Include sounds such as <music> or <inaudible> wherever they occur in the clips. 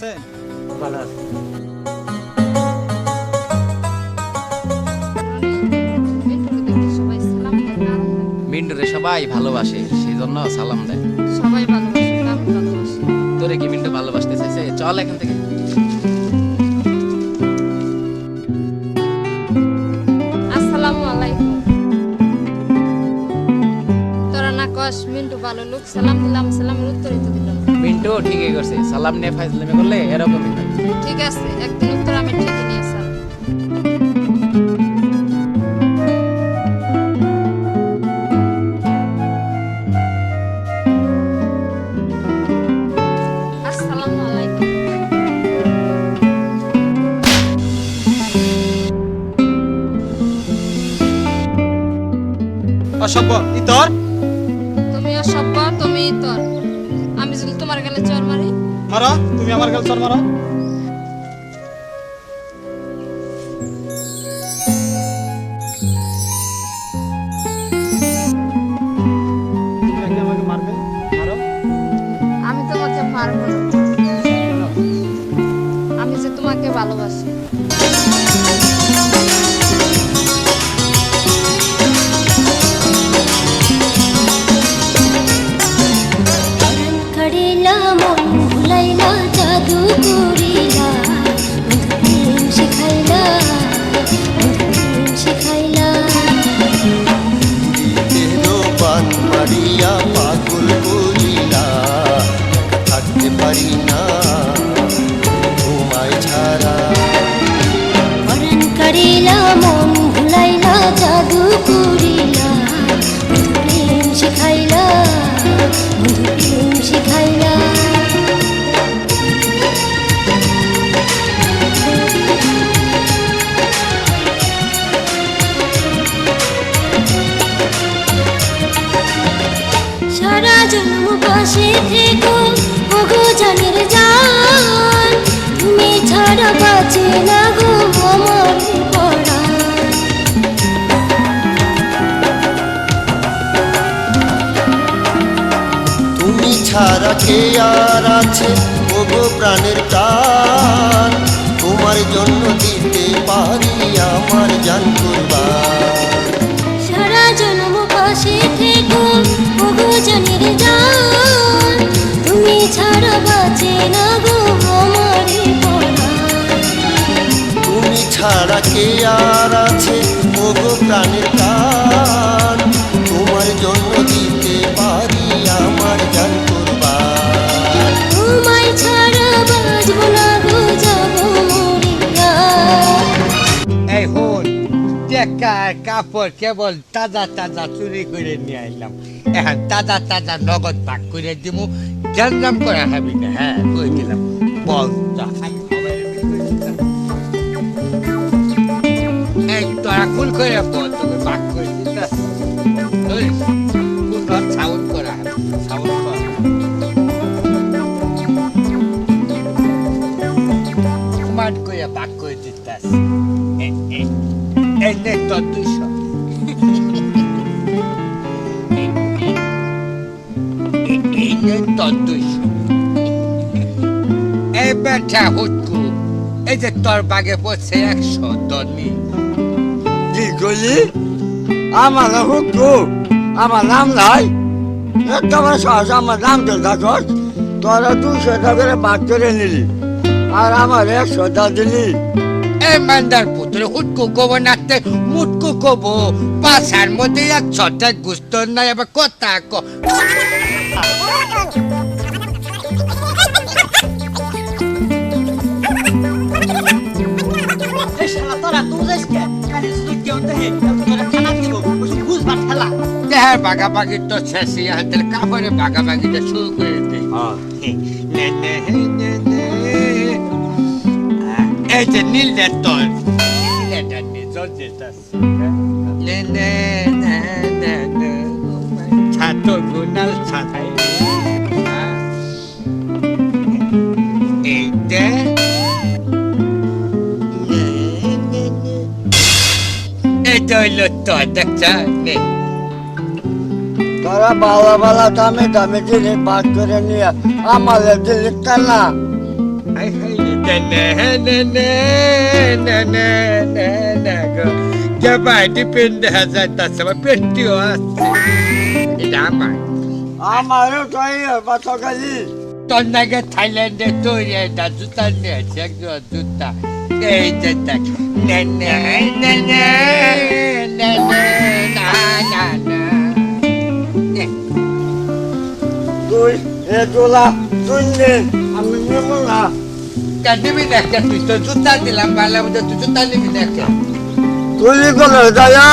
চাচা ভালো আছে। সবাই সালাম ভালোবাসে সেই জন্য সালাম দেয়। সবাই ভালোবাসে তোরে কি মিন্টু ভালোবাসতে চাইছে? চল এখান থেকে। আসসালামু আলাইকুম। তোরা না কস মিন্টু ভালো লোক সালাম দিলাম সালামের উত্তরই তো দিলাম। মিন্টু ঠিকই করছে। সালাম নিয়ে ফাইজলামি করলে এরকমই হয়। ঠিক আছে একদিন উত্তর আমি ঠিকই আসসালামু আলাইকুম। অসভ্য ইতর। তুমিও সভ্য তুমি তোর মারি তুমি আমার গাল চর মারো। ছাড়া কে আর আছে? ওগো প্রাণের টান তোমার জন্য দিতে পারি আমার জান কুরবান। সারা জন্ম পাশে থেকো ওগো জানের জান। তুমি ছাড়া বাঁচে না গো আমার তুমি ছাড়া কে আর আছে? ওগো প্রাণের টান কাপড় কেবল তাজা তাজা চুরি করে নিয়ে আইলাম। এখন তাজা তাজা নগদ পাক করে দিমু। জানলাম করে খাবি না হ্যাঁ কই দিলাম বল তোরা কুল করে তোর দুইশো এই বেটা হুটকু এই যে তোর বাগে পড়ছে একশো দনি কি করলি আমার হুকু আমার নাম নাই। একেবারে সহজ আমার নাম তো দেখস তোরা দুশো টাকা বাদ করে নিলি আর আমার একশো টা দিলি। এই মান্দার পুত্র হুটকু কব নাতে মুটকু কব। পাশার মধ্যে এক ছটা গুস্ত নাই আবার কথা ক। দেহার বাগাবাগি তো হাতের কাপড়ে বাগাবাগিটা শুরু করে দে। এই যে নীল তোর। নীলেটা নিজর যেতাছে নে নে নে নে নে ছাতো গুনাল ছাতাই এই যে নে, নে, নে। এইটা হইল তোর দেখছা নে তোরা বালা বালা দামে দামে দিলি জামাইটি পেন্ট দেখা যায় তার সময় পেন্টিও আসছে এটা আমার আমারও তাই বাসকালি তোর নাকি থাইল্যান্ডে তৈরি এটা জুতা নিয়েছে একজন জুতা এই যে দেখ তুই এ তোলা তুই আমি নেব না তুই করে দাদা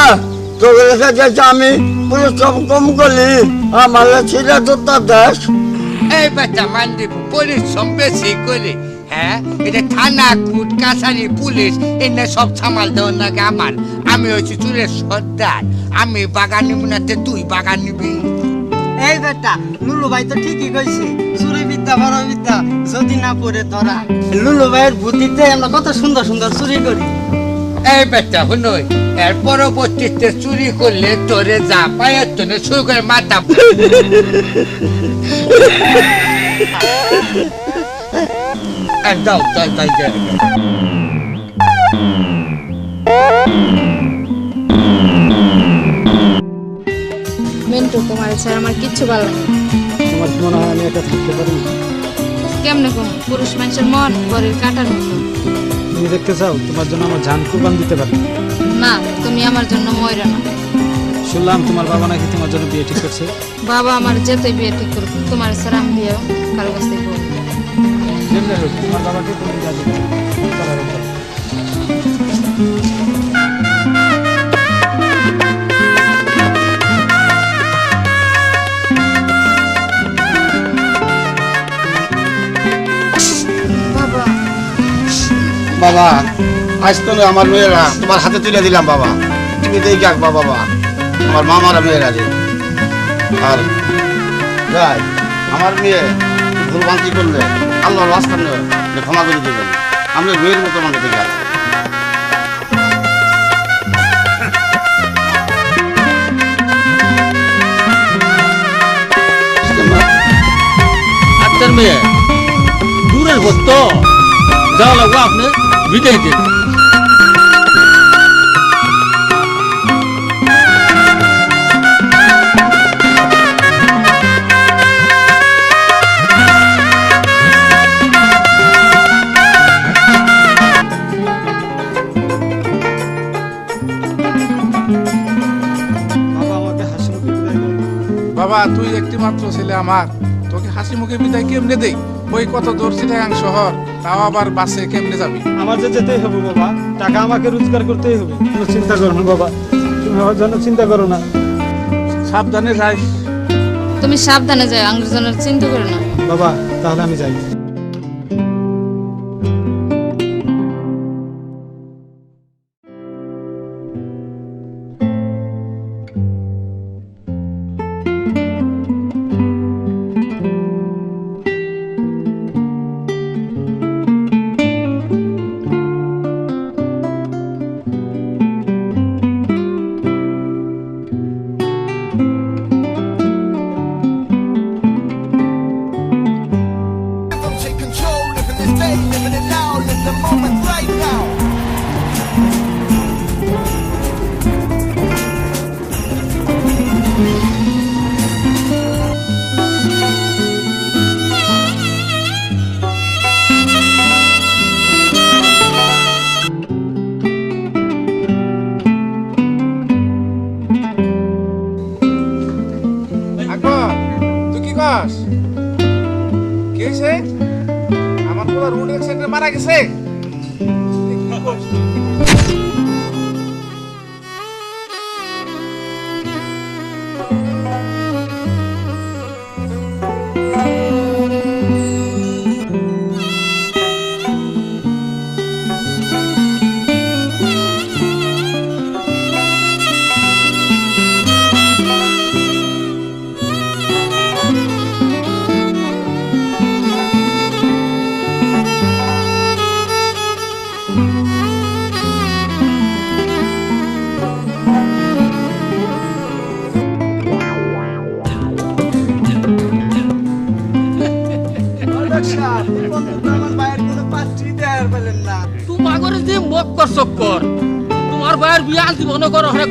তোর কাছে আমি পুরো সব কম করলি আমার ছেলে তার দেশ। এই পরিশ্রম বেশি করে। হ্যাঁ এটা থানা কুট কাছারি পুলিশ এনে সব সামাল দেওয়ার নাকি আমার? আমি হচ্ছি চুরের সর্দার। আমি বাগান নিব না তে তুই বাগান নিবি। এই বেটা লুলু ভাই তো ঠিকই কইছে, চুরি বিদ্যা বড় বিদ্যা যদি না পড়ে ধরা। লুলু ভাইয়ের বুদ্ধিতে আমরা কত সুন্দর সুন্দর চুরি করি। এই বেটা শুনোই এর পরবর্তীতে চুরি করলে তোরে যা পায়ের তোনে শুরু করে মাথা এই দাও তাই দাও মিন্টু তোমার ছাড়া আমার কিচ্ছু ভালো লাগে। তোমার কি মনে হয় আমি এটা থাকতে পারি কেমনে কম? পুরুষ মানুষের মন ঘরের কাটার মতো। তুমি দেখতে চাও তোমার জন্য আমার জান কুরবান দিতে পারি? না তুমি আমার জন্য ময়রা না। শুনলাম তোমার বাবা নাকি তোমার জন্য বিয়ে ঠিক করছে। বাবা আমার যেতে বিয়ে ঠিক করুক তোমার ছাড়া আমি বিয়ে কারও কাছ থেকে করব তোমার বাবাকে তুমি রাজি বাবা, আজ তো আমার মেয়েরা, তোমার হাতে তুলে দিলাম বাবা। তুমি দেখে রাখবা বাবা আমার মামারা মেয়েরা যে। আর যাই আমার মেয়ে ভুল বান্তি করলে আল্লাহর রাস্তা ক্ষমা করে দেবেন। আমি মেয়ের মতো মনে দেখে আছি। মেয়ে, দূরের ভক্ত যাওয়া লাগবো আপনি? বুঝতে বাবা তুই একটি মাত্র ছেলে আমার। তোকে হাসি মুখে বিদায় কেমনে দেয় ওই কত দূর চিটাগাং শহর তাও আবার বাসে কেমনে যাবি? আমার যে যেতেই হবে বাবা টাকা আমাকে রোজগার করতেই হবে। কোনো চিন্তা করো না বাবা তুমি আমার জন্য চিন্তা করো না। সাবধানে যাই। তুমি সাবধানে যাও আঙ্গুরজনের চিন্তা করো না। বাবা তাহলে আমি যাই।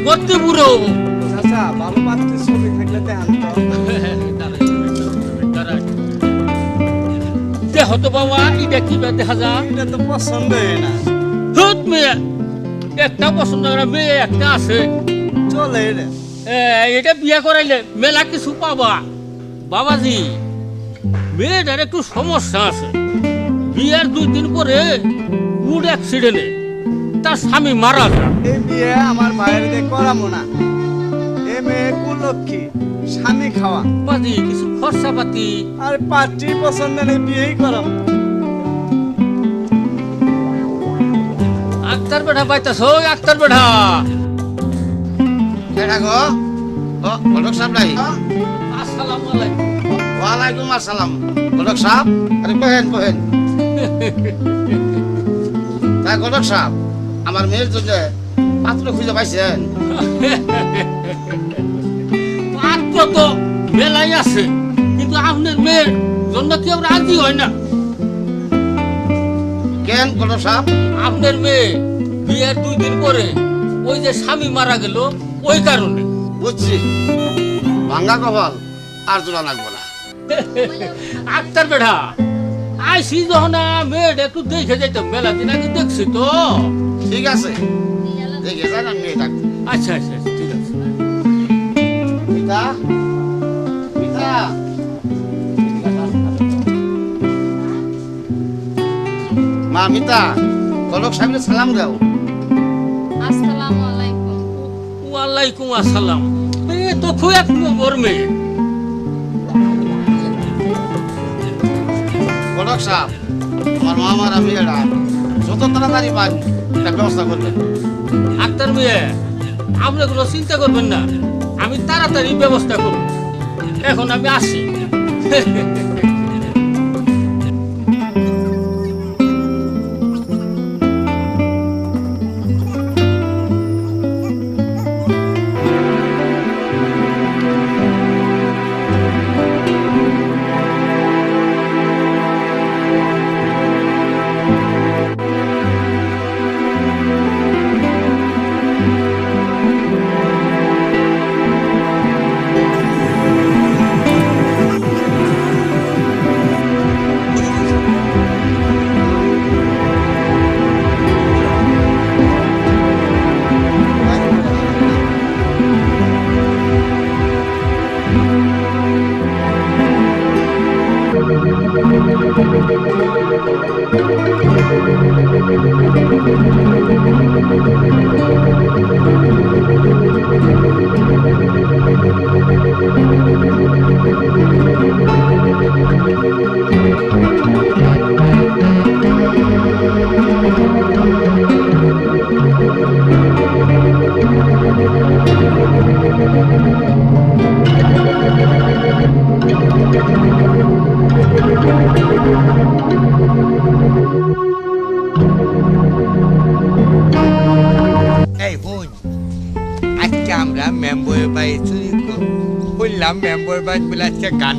করো হ্যাঁ বুড়ো। চাচা ভালো পাত্রীর ছবি থাকলে দেহ তো বাবা এটা কি দেখা যা এটা তো পছন্দ না। হুত মেয়ে একটা পছন্দ করে মেয়ে একটা আছে। চলে এটা এ, এটা বিয়ে করাইলে মেলা কিছু পাবা। বাবাজি মেয়েটার একটু সমস্যা আছে। বিয়ের দুই দিন পরে উড অ্যাক্সিডেন্টে তার স্বামী মারা যায় এই বিয়ে আমার ভাইয়ের দিয়ে করাবো না। এ মেয়ে কুলক্ষী স্বামী খাওয়া। বাজি কিছু খরচা পাতি। আর পাত্রী পছন্দ নেই বিয়েই করাম আক্তার বেটা পাইতাছ ওই আক্তার বেটা। কেডা গো? ও ঘটক সাহেব নাই? আসসালামু আলাইকুম। ওয়ালাইকুম আসসালাম। ঘটক সাহেব আরে বহেন বহেন। <laughs> তাই ঘটক সাহেব আমার মেয়ের জন্য পাত্র খুঁজে পাইছেন? <laughs> পাত্র তো মেলাই আছে কিন্তু আপনার মেয়ের জন্য কেউ রাজি হয় না? কেন ঘটক সাহেব আপনার মেয়ে বিয়ের দুই দিন পরে ওই যে স্বামী মারা গেল ওই কারণে। বুঝছি। ভাঙ্গা কপাল আর জোড়া লাগবো না। <laughs> আক্তার বেটা আইসি যখন মেয়েটা একটু দেখে যেত মেলা দিন আগে দেখছি তো। ঠিক আছে। দেখে যান আমি মেয়ে ডাকবো আচ্ছা আচ্ছা আচ্ছা, ঠিক আছে। পিতা পিতা। মা মিতা কলক সাহেবের সালাম দাও। আসসালামু আলাইকুম। ওয়ালাইকুম আসসালাম। এ তো খুব এক নম্বর মেয়ে। কলক সাহেব আমার মা আমার আমি এরা যত তাড়াতাড়ি একটা ব্যবস্থা করবেন। আক্তার মেয়ে আপনি কোনো চিন্তা করবেন না। আমি তাড়াতাড়ি ব্যবস্থা করব। এখন আমি আসি। <laughs>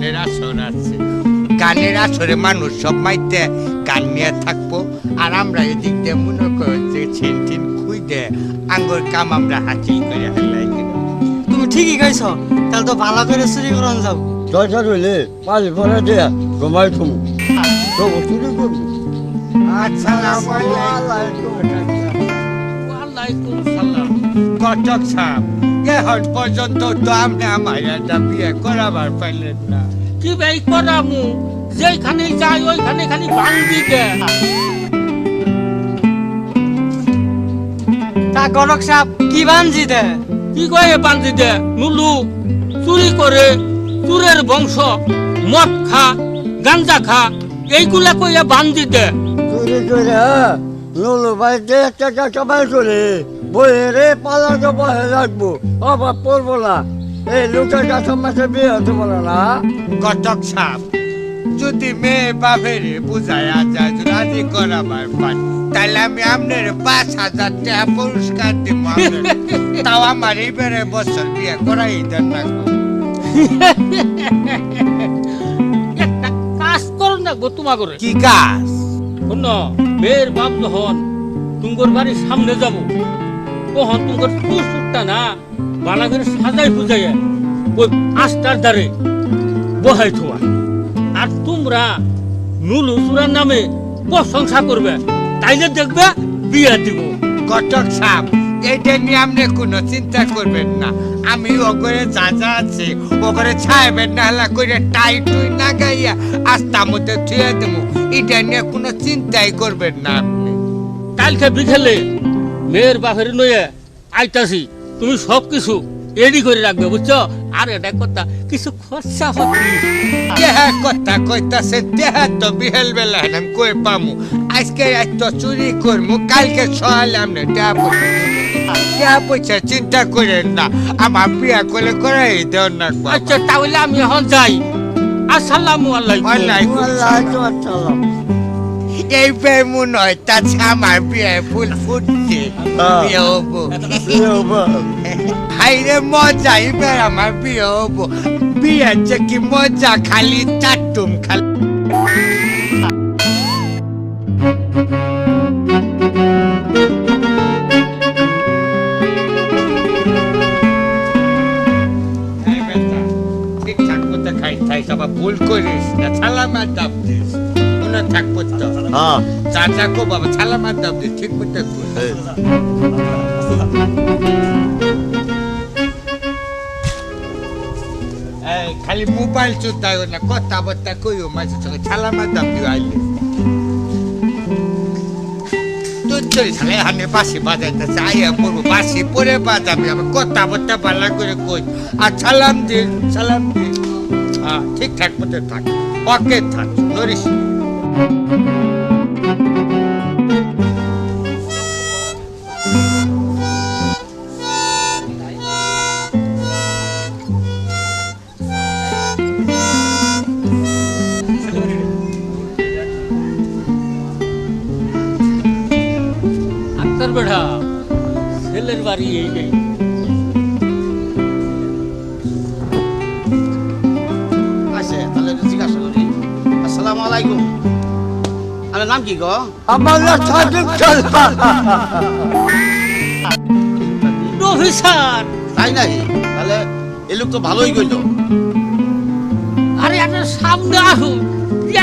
গানের আসর আছে। গানের আসরে মানুষ সব মাইতে গান নিয়ে থাকব। আর আমরা এদিক দিয়ে মনে করো যে ছিন টিন খুই দে আঙ্গুর কাম আমরা হাসিল করে হেলাই তুমি ঠিকই কইছ তাহলে তো ভালো করে চুরি করন যাও। দরজা রইলে পাঁচ ভরা দেয়া ঘুমাই থুমু। তবু চুরি করব। আসসালামু ওয়ালাইকুম সালাম। কটক সাহেব এখন পর্যন্ত তো আপনি আমার একটা বিয়ে করাবার পাইলেন না। কি ভাই করামু? যেখানে যাই ওইখানে খালি ভাঙ্গি দে। তা গরক কি বানজি দে? কি কয়ে বান্ধি দে? নুলু চুরি করে চুরের বংশ মদ খা গাঞ্জা খা এইগুলা কইয়া বান্ধি দে। চুরি করে নুলু বাড়িতে টাকা কামাই করে। বইয়ে রে পালা তো বহে রাখব। অভাব পড়ব না। এই লোকের কাছে মাসে বিয়ে হতে পারে না। কটক সাহেব যদি মেয়ে বাপের বুঝায়া যায় রাজি করাবার পান তাহলে আমি আপনার পাঁচ হাজার টাকা পুরস্কার দিব। তাও আমার এইবারে বছর বিয়ে করাই দেন না। একটা কাজ করুন না গো তোমা করে কি কাজ? শোন মেয়ের বাপ যখন তুঙ্গর বাড়ির সামনে যাব তখন তুঙ্গর সুসুটটা না বালা করে সাজাই বুঝাইয়া ওই আস্তার দ্বারে বহাই থোয়া। আর তোমরা নুলু চূড়ার নামে প্রশংসা করবে তাইলে দেখবে বিয়া দিব। কটক সাপ এইটা নিয়ে আপনি কোনো চিন্তা করবেন না। আমি ওগরে যা যা আছে ওগরে ছাইবেন না হলা করে টাই টুই না গাইয়া আস্তা মধ্যে থুয়ে দেবো। এটা নিয়ে কোনো চিন্তাই করবেন না আপনি। কালকে বিকেলে মেয়ের বাপের নয়ে আইতাছি। তুমি সব কিছু রেডি করে রাখবে বুঝছ? আর এটা কথা কিছু খরচা পাতি দেহা কথা কইতাছে দেহা তো বিহেল বেলা আমি কই পামু? আজকে আজ তো চুরি করমু কালকে সকালে আপনি দেহা পয়সা দেহা পয়সা চিন্তা করেন না আমার বিয়া করে করাই দেন না আচ্ছা তাহলে আমি এখন যাই। আসসালামু আলাইকুম। ওয়ালাইকুম আল্লাহ আসসালাম এইবার মনে হয় তাছে আমার বিয়ে ফুল ফুটছে। বিয়ে হব। হাইরে মজা এবার আমার বিয়ে হব। বিয়ে যে কি মজা খালি চাটুম খালি। ভুল করিস না সালামার দাম দিস। হ্যাঁ। চাচা কো বাবা সালামার দাম দিস ঠিক এই। খালি মোবাইল চুতায় না কথা বার্তা কইও মাঝে সঙ্গে সালামার দাম দিও আইলে। তুই চলি সালে হানে বাসি বাজাইতেছে আইয়া পড়ব বাসি পরে বাজাবি আমার কথা বার্তা ভালো করে কই। আর সালাম দিন সালাম দিন হ্যাঁ ঠিকঠাক মতো থাক ওকে থাক আক্তার বেড়া ছেলের বাড়ি এই নেই নাম কি গো আমার না সাজুক চলবা অফিসার তাই নাকি তাহলে এই লোক তো ভালোই গইল আরে একটা সামনে আসুন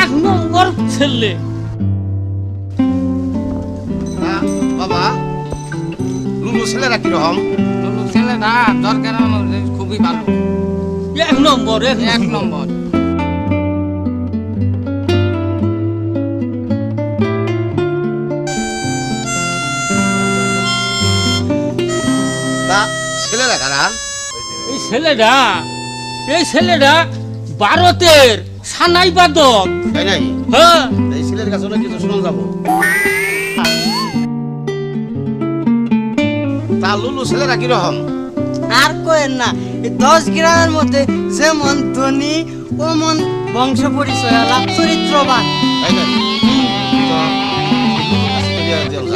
এক নম্বর ছেলে বাবা লুলু ছেলেরা কীরকম ছেলেটা দরকার আমার খুবই ভালো এক নম্বর এক নম্বর ছেলেরা কারা? এই ছেলেটা এই ছেলেটা ভারতের সানাই বাদক। তাই নাকি? হ্যাঁ। এই ছেলের কাছে অনেক কিছু শোনা যাব। তা লুলু ছেলেরা কীরকম? আর কোয়েন না এই দশ গ্রামের মধ্যে যেমন ধনী ওমন বংশ পরিচয় লাভ চরিত্রবান। তাই নাকি।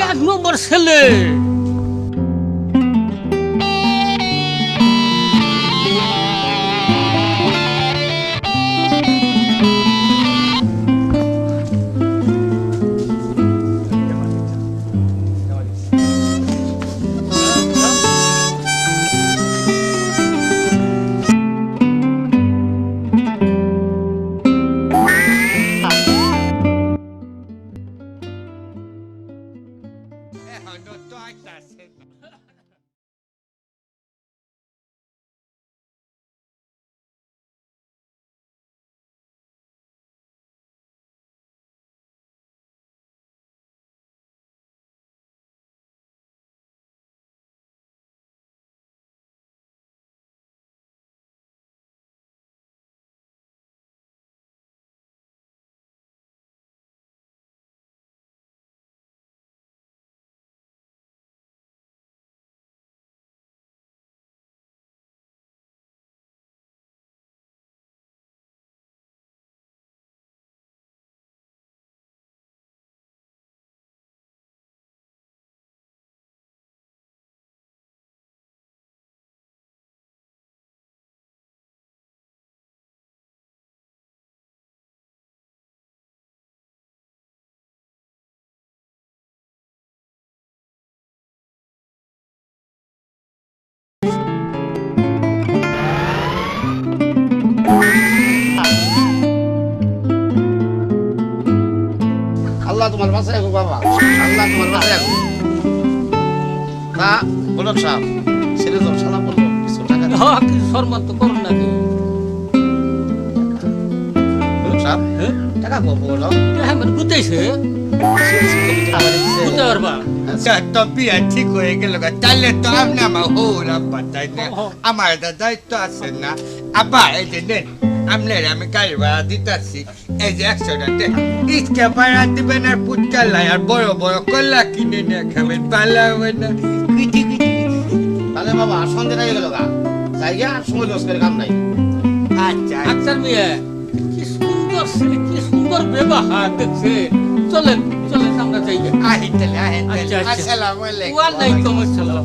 এক নম্বর ছেলে। আল্লাহ তোমার বাসায় রাখুক বাবা। আল্লাহ তোমার বাসায় রাখুক। তা বলো সাহেব ছেলে তো সালা বলল কিছু টাকা। হ্যাঁ কি সম্মান তো করুন নাকি বলো সাহেব হ্যাঁ? টাকা কব বলো হ্যাঁ মানে গুতাইছে। গুতে পারবা বিয়া ঠিক হয়ে গেল তাহলে তো আপনি আমার হৌর না তো দায়িত্ব আছে না। আব্বা এই যে নেন আপনার আমি গাড়ি ভাড়া দিতেছি। এই যে একশো টাকা ইটকে ভাড়া দিবেন আর পুটকালাই আর বড় বড় কলা কিনে নিয়ে খাবেন পালা হবে না। তাহলে বাবা সন্ধে হয়ে গেল গা। যাই গিয়া আর সময় লস করে কাম নাই। আচ্ছা মিয়া কি সুন্দর কি সুন্দর ব্যবহার দেখছে। চলেন চলেন আমরা যাই। তাহলে আহিন আচ্ছা, তাহলে। আচ্ছা। আসসালামু আলাইকুম। ওয়ালাইকুম আসসালাম।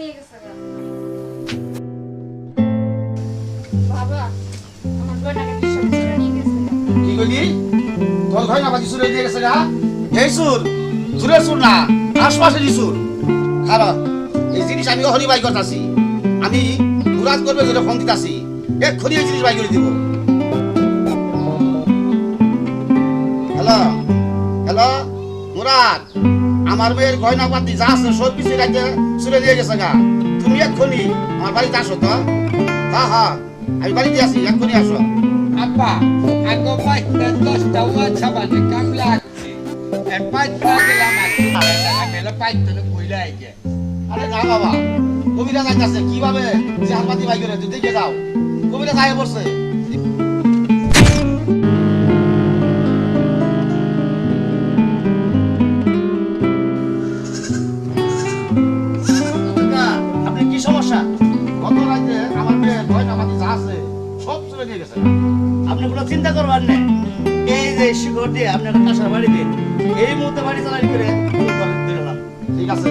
নিয়ে গেছে গা। কি কইলি? তোর ঘরে না বাকি সুরে দিয়ে গেছে গা? এই সুর সুরের সুর না আশপাশের সুর কারণ এই জিনিস আমি মুরাদ করবে যেটা ফোন দিতেছি। এক্ষুনি জিনিস বাই করে দিব। আমার মেয়ের গয়না পাতি যা আছে সব কিছু রাখতে সুরে দিয়ে গেছে গা। তুমি এক্ষুনি আমার বাড়িতে আসো তো। হ্যাঁ হ্যাঁ আমি বাড়িতে আছি এক্ষুনি আসো। আব্বা আগে পাঁচটা দশটা ওয়াছা মানে কাম লাগছে পাঁচটা গেলাম পাঁচটা কইলা আগে আরে না বাবা কবিরা যাইতেছে কীভাবে জাহাজপাতি বাই করে দেখে যাও। কবিরা যাই বসছে চিন্তা করবার নেই। এই যে শিকড় দিয়ে আপনার কাঁসার বাড়ি দিন। এই মুহূর্তে বাড়ি চালানি করে ঠিক আছে?